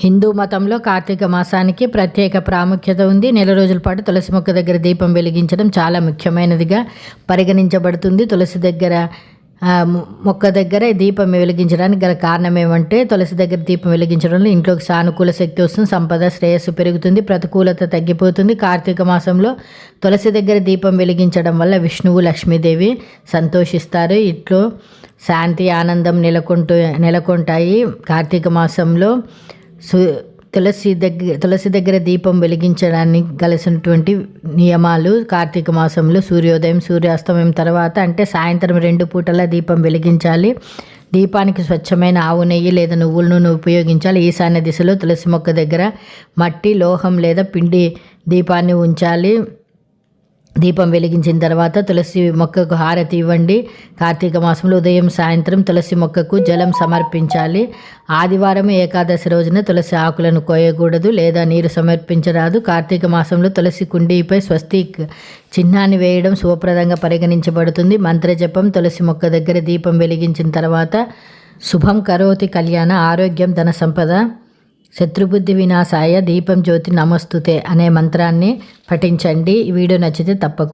హిందూ మతంలో కార్తీక మాసానికి ప్రత్యేక ప్రాముఖ్యత ఉంది. నెల రోజుల పాటు తులసి మొక్క దగ్గర దీపం వెలిగించడం చాలా ముఖ్యమైనదిగా పరిగణించబడుతుంది. తులసి దగ్గర మొక్క దగ్గర దీపం వెలిగించడానికి గల కారణం ఏమంటే తులసి దగ్గర దీపం వెలిగించడం వల్ల ఇంట్లోకి సానుకూల శక్తి వస్తుంది సంపద శ్రేయస్సు పెరుగుతుంది ప్రతికూలత తగ్గిపోతుంది. కార్తీక మాసంలో తులసి దగ్గర దీపం వెలిగించడం వల్ల విష్ణువు లక్ష్మీదేవి సంతోషిస్తారు. ఇట్లో శాంతి ఆనందం నెలకొంటూ నెలకొంటాయి. కార్తీక మాసంలో సు తులసి దగ్గర తులసి దగ్గర దీపం వెలిగించడానికి కలిసినటువంటి నియమాలు కార్తీక మాసంలో సూర్యోదయం సూర్యాస్తమయం తర్వాత అంటే సాయంత్రం రెండు పూటల దీపం వెలిగించాలి. దీపానికి స్వచ్ఛమైన ఆవు నెయ్యి లేదా నువ్వుల నూనె ఉపయోగించాలి. ఈశాన్య దిశలో తులసి మొక్క దగ్గర మట్టి లోహం లేదా పిండి దీపాన్ని ఉంచాలి. దీపం వెలిగించిన తర్వాత తులసి మొక్కకు హారతి ఇవ్వండి. కార్తీక మాసంలో ఉదయం సాయంత్రం తులసి మొక్కకు జలం సమర్పించాలి. ఆదివారం ఏకాదశి రోజున తులసి ఆకులను కోయకూడదు లేదా నీరు సమర్పించరాదు. కార్తీక మాసంలో తులసి కుండీపై స్వస్తిక్ చిహ్నాన్ని వేయడం శుభప్రదంగా పరిగణించబడుతుంది. మంత్రజపం తులసి మొక్క దగ్గర దీపం వెలిగించిన తర్వాత శుభం కరోతి కళ్యాణ ఆరోగ్యం ధన సంపద. శత్రుబుద్ధి వినాశాయ దీపం జ్యోతి నమస్తుతే అనే మంత్రాన్ని పఠించండి. ఈ వీడియో నచ్చితే తప్పకుండా